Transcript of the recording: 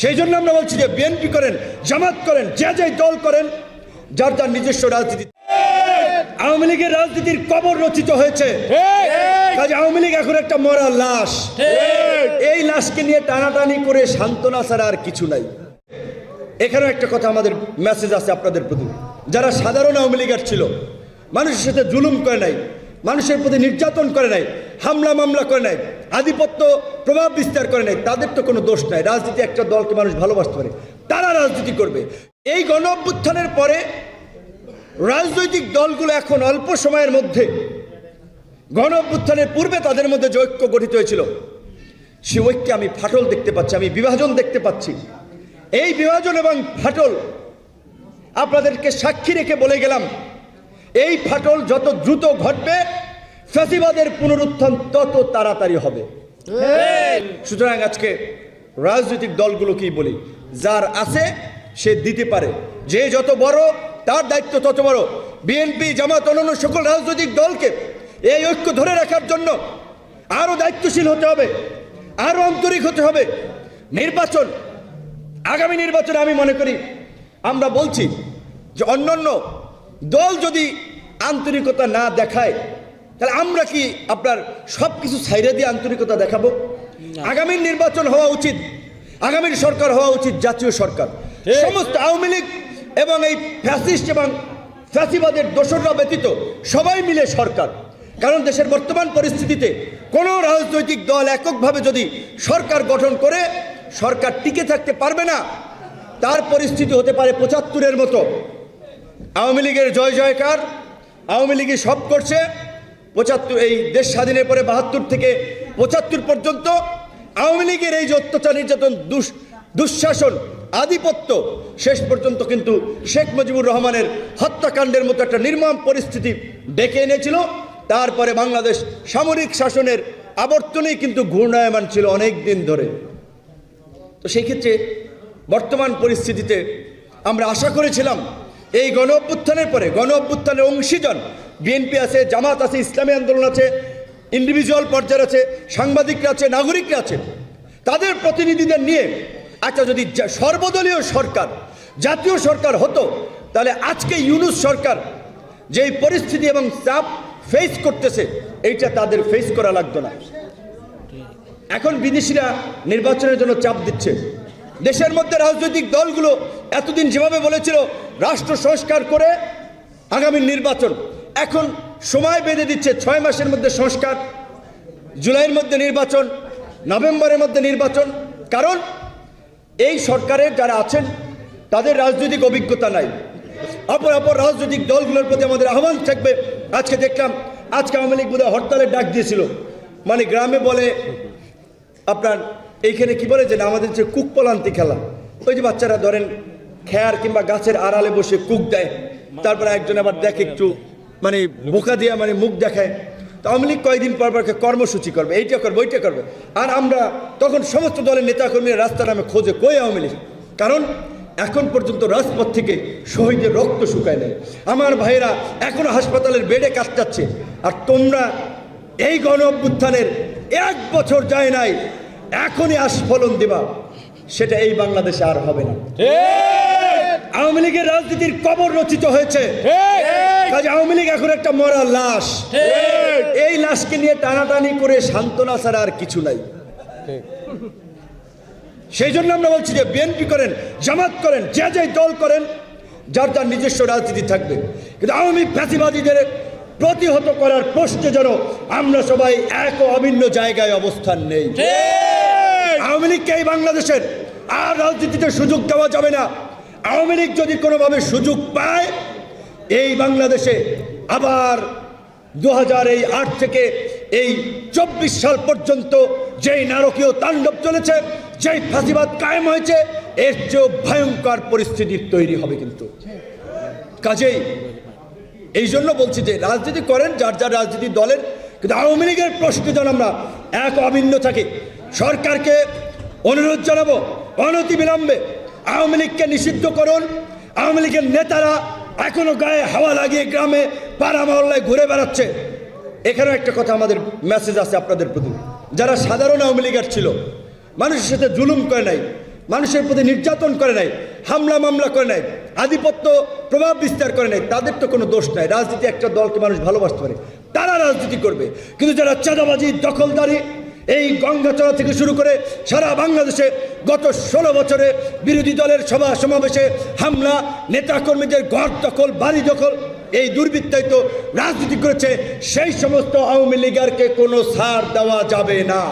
সেই জন্য আমরা বলছি যে বিএনপি করেন, জামাত করেন, যে যে দল করেন, যার যার নিজস্ব রাজনীতি। আওয়ামী লীগের রাজনীতির কবর রচিত হয়েছে। কাজে আওয়ামী লীগ এখন একটা মরা লাশ। এই লাশকে নিয়ে টানাটানি করে সান্ত্বনা ছাড়া আর কিছু নাই। এখানেও একটা কথা আমাদের মেসেজ আছে আপনাদের প্রতি। যারা সাধারণ আওয়ামী লীগের ছিল, মানুষের সাথে জুলুম করে নাই, মানুষের প্রতি নির্যাতন করে নাই, হামলা মামলা করে নাই আধিপত্য প্রভাব বিস্তার করে নাই, তাদের তো কোনো দোষ নাই। রাজনীতি একটা দলকে মানুষ ভালোবাসতে পারে। তারা রাজনীতি করবে। এই গণ অভ্যুত্থানের পরে রাজনৈতিক দলগুলো এখন অল্প সময়ের মধ্যে গণ অভ্যুত্থানের পূর্বে তাদের মধ্যে যে ঐক্য গঠিত হয়েছিল, সে ঐক্যে আমি ফাটল দেখতে পাচ্ছি, আমি বিভাজন দেখতে পাচ্ছি। এই বিভাজন এবং ফাটল আপনাদেরকে সাক্ষী রেখে বলে গেলাম, এই ফাটল যত দ্রুত ঘটবে ফ্যাসিবাদের পুনরুত্থান তত তাড়াতাড়ি হবে। সুতরাং আজকে রাজনৈতিক দলগুলোকেই বলি যার আছে সে দিতে পারে। যে যত বড় তার দায়িত্ব তত বড়। বিএনপি জামাত অন্যান্য সকল রাজনৈতিক দলকে এই ঐক্য ধরে রাখার জন্য আরও দায়িত্বশীল হতে হবে আরও আন্তরিক হতে হবে। নির্বাচন আগামী নির্বাচনে আমি মনে করি আমরা বলছি যে অন্যান্য দল যদি আন্তরিকতা না দেখায় তাহলে আমরা কি আপনার সব কিছু ছাইরে দিয়ে আন্তরিকতা দেখাবো? আগামীর নির্বাচন হওয়া উচিত। আগামীর সরকার হওয়া উচিত জাতীয় সরকার। সমস্ত আওয়ামী লীগ এবং এই ফ্যাসিস্ট এবং ফ্যাসিবাদের দোসররা ব্যতীত সবাই মিলে সরকার। কারণ দেশের বর্তমান পরিস্থিতিতে কোনো রাজনৈতিক দল এককভাবে যদি সরকার গঠন করে সরকার টিকে থাকতে পারবে না তার পরিস্থিতি হতে পারে পঁচাত্তরের মতো। আওয়ামী লীগের জয় জয়কার আওয়ামী লীগই সব করছে। পঁচাত্তর, এই দেশ স্বাধীনের পরে বাহাত্তর থেকে পঁচাত্তর পর্যন্ত আওয়ামী লীগের এই যে অত্যাচার নির্যাতন দুঃশাসন, আধিপত্য, শেষ পর্যন্ত কিন্তু শেখ মুজিবুর রহমানের হত্যাকাণ্ডের মতো একটা নির্মম পরিস্থিতি ডেকে এনেছিল। তারপরে বাংলাদেশ সামরিক শাসনের আবর্তনেই কিন্তু ঘূর্ণায়মান ছিল অনেক দিন ধরে। তো সেই ক্ষেত্রে বর্তমান পরিস্থিতিতে আমরা আশা করেছিলাম, এই গণ অভ্যুত্থানের পরে গণ অভ্যুত্থানের অংশীজন বিএনপি আছে, জামাত আছে, ইসলামী আন্দোলন আছে ইন্ডিভিজুয়াল পর্যায়ে আছে, সাংবাদিকরা আছে, নাগরিকরা আছে। তাদের প্রতিনিধিদের নিয়ে একটা যদি সর্বদলীয় সরকার, জাতীয় সরকার হতো, তাহলে আজকে ইউনুস সরকার যেই পরিস্থিতি এবং চাপ ফেস করতেছে, এইটা তাদের ফেস করা লাগতো না। এখন বিদেশিরা নির্বাচনের জন্য চাপ দিচ্ছে। দেশের মধ্যে রাজনৈতিক দলগুলো এতদিন যেভাবে বলেছিল, রাষ্ট্র সংস্কার করে আগামী নির্বাচন এখন সময় বেঁধে দিচ্ছে ছয় মাসের মধ্যে সংস্কার, জুলাইয়ের মধ্যে নির্বাচন, নভেম্বরের মধ্যে নির্বাচন। কারণ এই সরকারের যারা আছেন, তাদের রাজনৈতিক অভিজ্ঞতা নাই। অপর অপর রাজনৈতিক দলগুলোর প্রতি আমাদের আহ্বান থাকবে। আজকে দেখলাম, আজকে আওয়ামী লীগ বোধহয় হরতালের ডাক দিয়েছিল। মানে গ্রামে বলে, আপনার এইখানে কি বলে যে আমাদের যে কুক পলান্তি খেলা। ওই যে বাচ্চারা ধরেন খেয়ার কিংবা গাছের আড়ালে বসে কুক দেয়। তারপরে একজন আবার দেখে একটু মানে বোকা দিয়ে মানে মুখ দেখায়। তো আওয়ামী লীগ কয়েকদিন পর পর কর্মসূচি করবে এইটা করবে ওইটা করবে। আর আমরা তখন সমস্ত দলের নেতাকর্মীরা রাস্তা নামে খোঁজে কই আওয়ামী লীগ? কারণ এখন পর্যন্ত রাজপথ থেকে শহীদের রক্ত শুকায় নেয় আমার ভাইয়েরা এখনও হাসপাতালের বেডে কাটাচ্ছে আর তোমরা এই গণ অভ্যুত্থানের এক বছর যায় নাই এখনই আস্ফলন দিবা। সেটা এই বাংলাদেশে আর হবে না। আওয়ামী লীগের রাজনীতির কবর রচিত হয়েছে। কাজে আওয়ামী লীগ এখন একটা মরা লাশ। এই লাশকে নিয়ে টানাটানি করে সান্ত্বনা ছাড়া আর কিছু নাই। সেই জন্য আমরা বলছি যে বিএনপি করেন জামাত করেন যে যে দল করেন যার যার নিজস্ব রাজনীতি থাকবে। কিন্তু আওয়ামী ফ্যাসিবাদীদের প্রতিহত করার প্রশ্নে যেন আমরা সবাই এক অভিন্ন জায়গায় অবস্থান নেই। আওয়ামী লীগকে এই বাংলাদেশের আর রাজনীতিতে সুযোগ দেওয়া যাবে না। আওয়ামী লীগ যদি কোনোভাবে সুযোগ পায় এই বাংলাদেশে আবার দু হাজার এই আট থেকে এই চব্বিশ সাল পর্যন্ত যেই নারকীয় তাণ্ডব চলেছে, যেই ফাঁসিবাদ কায়েম হয়েছে, এর চেয়েও ভয়ঙ্কর পরিস্থিতির তৈরি হবে কিন্তু। কাজেই এই জন্য বলছি যে রাজনীতি করেন, যার যার রাজনীতি দলের, কিন্তু আওয়ামী লীগের প্রশ্নে যেন আমরা এক অভিন্ন থাকি, সরকারকে অনুরোধ জানাব অনতি বিলম্বে আওয়ামী লীগকে নিষিদ্ধ করুন, আওয়ামী লীগের নেতারা এখনও গায়ে হাওয়া লাগিয়ে গ্রামে পাড়া মহল্লায় ঘুরে বেড়াচ্ছে। এখানেও একটা কথা আমাদের মেসেজ আছে আপনাদের প্রতি। যারা সাধারণ আওয়ামী লীগের ছিল, মানুষের সাথে জুলুম করে নাই, মানুষের প্রতি নির্যাতন করে নাই, হামলা মামলা করে নাই, আধিপত্য প্রভাব বিস্তার করে নাই, তাদের তো কোনো দোষ নাই। রাজনীতি একটা দলকে মানুষ ভালোবাসতে পারে, তারা রাজনীতি করবে। কিন্তু যারা চাঁদাবাজি, দখলদারি এই গঙ্গাচড়া থেকে শুরু করে সারা বাংলাদেশে গত ষোলো বছরে বিরোধী দলের সভা সমাবেশে হামলা, নেতাকর্মীদের ঘর দখল, বাড়ি দখল, এই দুর্বৃত্তায়িত রাজনীতি করেছে সেই সমস্ত আওয়ামী লীগারকে কোনো সার দেওয়া যাবে না।